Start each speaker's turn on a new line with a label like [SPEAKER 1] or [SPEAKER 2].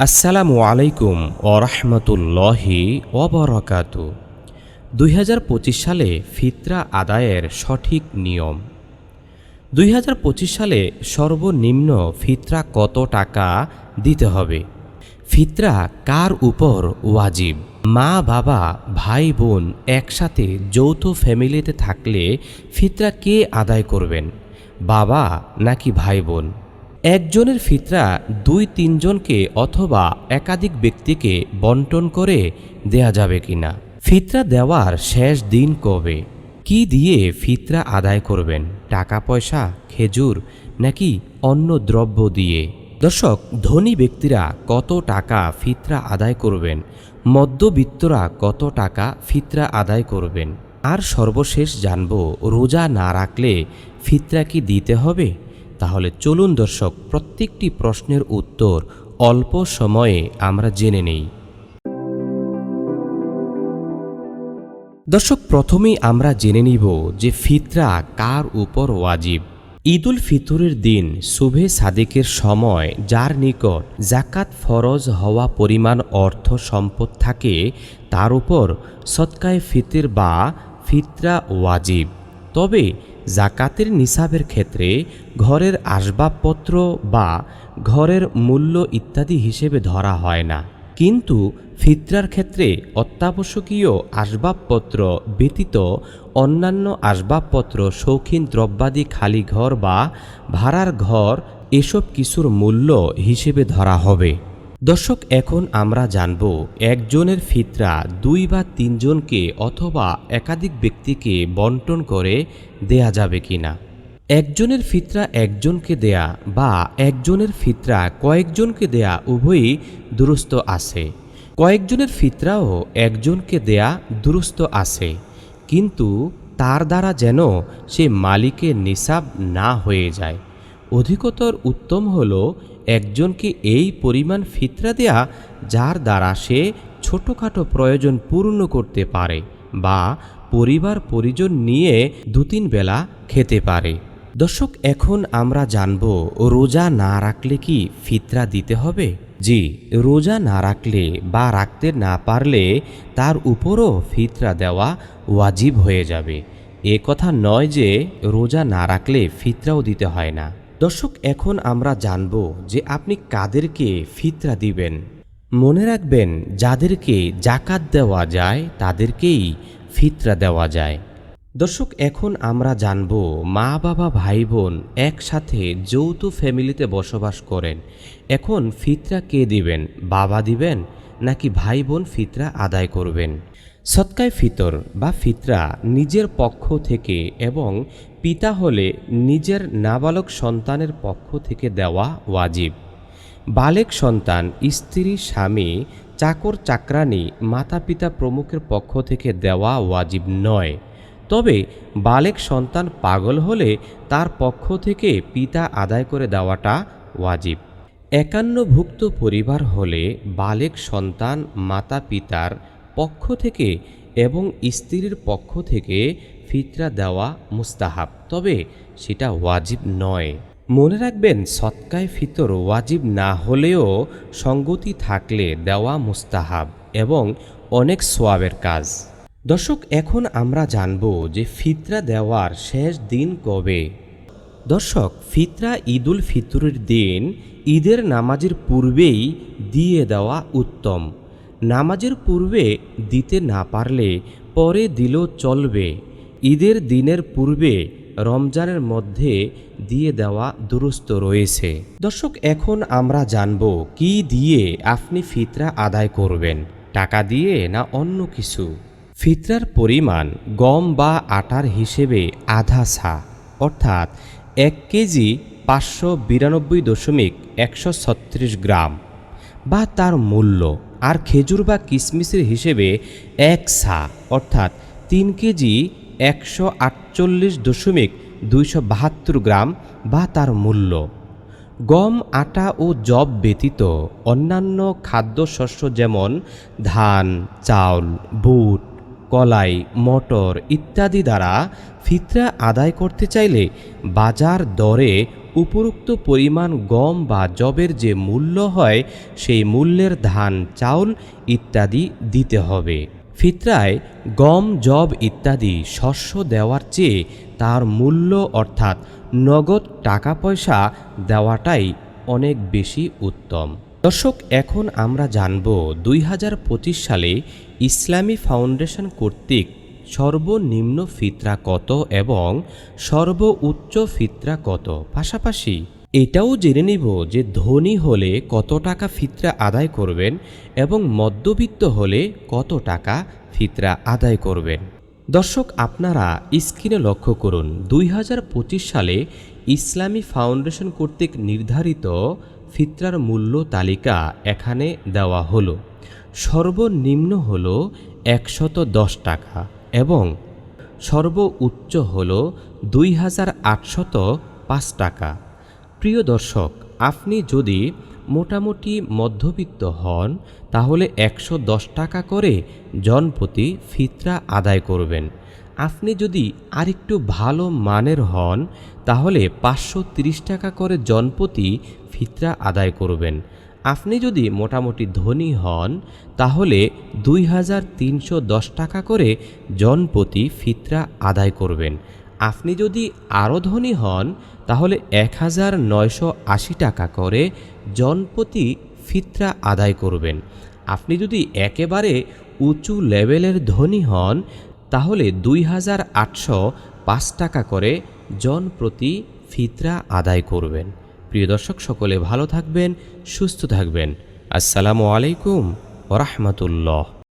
[SPEAKER 1] আসসালামু আলাইকুম ওরহমতুল্লাহি ওবরাকাত দুই সালে ফিতরা আদায়ের সঠিক নিয়ম। দুই হাজার পঁচিশ সালে সর্বনিম্ন ফিতরা কত টাকা দিতে হবে? ফিতরা কার উপর ওয়াজিব? মা, বাবা, ভাই, বোন একসাথে যৌথ ফ্যামিলিতে থাকলে ফিতরা কে আদায় করবেন? বাবা নাকি ভাই, বোন? একজনের ফিতরা দুই তিনজনকে অথবা একাধিক ব্যক্তিকে বন্টন করে দেয়া যাবে কিনা? ফিতরা দেওয়ার শেষ দিন কবে? কি দিয়ে ফিতরা আদায় করবেন? টাকা পয়সা খেজুর, নাকি অন্য দ্রব্য দিয়ে? দর্শক, ধনী ব্যক্তিরা কত টাকা ফিতরা আদায় করবেন? মধ্যবিত্তরা কত টাকা ফিতরা আদায় করবেন? আর সর্বশেষ জানব, রোজা না রাখলে ফিতরা কি দিতে হবে? তাহলে চলুন দর্শক, প্রত্যেকটি প্রশ্নের উত্তর অল্প সময়ে আমরা জেনে নেই। দর্শক, প্রথমেই আমরা জেনে নিব যে ফিতরা কার উপর ওয়াজিব। ঈদুল ফিতরের দিন শুভে সাদিকের সময় যার নিকট জাকাত ফরজ হওয়া পরিমাণ অর্থ সম্পদ থাকে, তার উপর সৎকায় ফিতির বা ফিতরা ওয়াজিব। তবে জাকাতের নিসাবের ক্ষেত্রে ঘরের আসবাবপত্র বা ঘরের মূল্য ইত্যাদি হিসেবে ধরা হয় না। কিন্তু ফিতরার ক্ষেত্রে অত্যাবশ্যকীয় আসবাবপত্র ব্যতীত অন্যান্য আসবাবপত্র, শৌখিন দ্রব্যাদি, খালি ঘর বা ভাড়ার ঘর, এসব কিছুর মূল্য হিসেবে ধরা হবে। দর্শক, এখন আমরা জানব একজনের ফিতরা দুই বা তিনজনকে অথবা একাধিক ব্যক্তিকে বন্টন করে দেয়া যাবে কি না একজনের ফিতরা একজনকে দেয়া বা একজনের ফিতরা কয়েকজনকে দেয়া উভয়ই দুরুস্ত আছে। কয়েকজনের ফিতরাও একজনকে দেয়া দুরুস্ত আছে। কিন্তু তার দ্বারা যেন সে মালিকের নিসাব না হয়ে যায়। অধিকতর উত্তম হল একজনকে এই পরিমাণ ফিতরা দেয়া যার দ্বারা সে ছোটোখাটো প্রয়োজন পূর্ণ করতে পারে বা পরিবার পরিজন নিয়ে দু তিন বেলা খেতে পারে। দর্শক, এখন আমরা জানব, রোজা না রাখলে কি ফিতরা দিতে হবে? জি, রোজা না রাখলে বা রাখতে না পারলে তার উপরও ফিতরা দেওয়া ওয়াজিব হয়ে যাবে। এ কথা নয় যে রোজা না রাখলে ফিতরাও দিতে হয় না। দর্শক, এখন আমরা জানব যে আপনি কাদেরকে ফিতরা দিবেন। মনে রাখবেন, যাদেরকে জাকাত দেওয়া যায়, তাদেরকেই ফিতরা দেওয়া যায়। দর্শক, এখন আমরা জানব, মা, বাবা ভাই বোন একসাথে যৌথ ফ্যামিলিতে বসবাস করেন। এখন ফিতরা কে দিবেন, বাবা দিবেন, নাকি ভাই বোন ফিতরা আদায় করবেন? সৎকায় ফিতর বা ফিতরা নিজের পক্ষ থেকে এবং পিতা হলে নিজের নাবালক সন্তানের পক্ষ থেকে দেওয়া ওয়াজিব। বালেক সন্তান, স্ত্রী, স্বামী, চাকর চাকরানি মাতা পিতা প্রমুখের পক্ষ থেকে দেওয়া ওয়াজিব নয়। তবে বালেক সন্তান পাগল হলে তার পক্ষ থেকে পিতা আদায় করে দেওয়াটা ওয়াজিব। একান্নভুক্ত পরিবার হলে বালেক সন্তান মাতা পিতার পক্ষ থেকে এবং স্ত্রীর পক্ষ থেকে ফিতরা দেওয়া মুস্তাহাব। তবে সেটা ওয়াজিব নয়। মনে রাখবেন, সৎকায় ফিতর ওয়াজিব না হলেও সঙ্গতি থাকলে দেওয়া মুস্তাহাব এবং অনেক সোয়াবের কাজ। দর্শক, এখন আমরা জানব যে ফিতরা দেওয়ার শেষ দিন কবে। দর্শক, ফিতরা ঈদুল ফিতরের দিন ঈদের নামাজের পূর্বেই দিয়ে দেওয়া উত্তম। নামাজের পূর্বে দিতে না পারলে পরে দিলেও চলবে। ঈদের দিনের পূর্বে রমজানের মধ্যে দিয়ে দেওয়া দুরুস্ত রয়েছে। দর্শক, এখন আমরা জানব কি দিয়ে আপনি ফিতরা আদায় করবেন, টাকা দিয়ে না অন্য কিছু? ফিতরার পরিমাণ গম বা আটার হিসেবে আধা সা অর্থাৎ এক কেজি পাঁচশো বিরানব্বই দশমিক একশো ছত্রিশ গ্রাম, বা তার মূল্য আর খেজুর বা কিশমিশের হিসেবে এক সা, অর্থাৎ তিন কেজি একশো আটচল্লিশ দশমিক দুইশো বাহাত্তর গ্রাম বা তার মূল্য। গম, আটা ও জব ব্যতীত অন্যান্য খাদ্যশস্য যেমন ধান, চাউল, বুট কলাই, মটর ইত্যাদি দ্বারা ফিতরা আদায় করতে চাইলে বাজার দরে উপরোক্ত পরিমাণ গম বা জবের যে মূল্য হয় সেই মূল্যের ধান, চাউল ইত্যাদি দিতে হবে। ফিতরায় গম জব ইত্যাদি শস্য দেওয়ার চেয়ে তার মূল্য অর্থাৎ নগদ টাকা পয়সা দেওয়াটাই অনেক বেশি উত্তম। দর্শক, এখন আমরা জানব দুই হাজার পঁচিশ সালে ইসলামী ফাউন্ডেশন কর্তৃক সর্বনিম্ন ফিতরা কত এবং সর্বোচ্চ ফিতরা কত? পাশাপাশি এটাও জেনে নিব যে ধনী হলে কত টাকা ফিতরা আদায় করবেন এবং মধ্যবিত্ত হলে কত টাকা ফিতরা আদায় করবেন। দর্শক, আপনারা স্ক্রিনে লক্ষ্য করুন, দুই হাজার পঁচিশ সালে ইসলামী ফাউন্ডেশন কর্তৃক নির্ধারিত ফিতরার মূল্য তালিকা এখানে দেওয়া হলো। সর্বনিম্ন হল একশত দশ টাকা এবং সর্বোচ্চ হল দুই হাজার আটশত পাঁচ টাকা। প্রিয় দর্শক, আপনি যদি মোটামুটি মধ্যবিত্ত হন, তাহলে একশো দশ টাকা করে জনপ্রতি ফিতরা আদায় করবেন। আপনি যদি আরেকটু ভালো মানের হন, তাহলে পাঁচশো টাকা করে জনপ্রতি ফিতরা আদায় করবেন। আপনি যদি মোটামুটি ধনী হন, তাহলে দুই হাজার তিনশো দশ টাকা করে জনপ্রতি ফিতরা আদায় করবেন। আপনি যদি আরও ধনী হন, তাহলে এক হাজার নয়শো আশি টাকা করে জনপ্রতি ফিতরা আদায় করবেন। আপনি যদি একেবারে উঁচু লেভেলের ধনী হন তাহলে দুই হাজার আটশো পাঁচ টাকা করে জন প্রতি ফিতরা আদায় করবেন। প্রিয় দর্শক, সকলে ভালো থাকবেন, সুস্থ থাকবেন। আসসালামু আলাইকুম ওরহমতুল্লাহ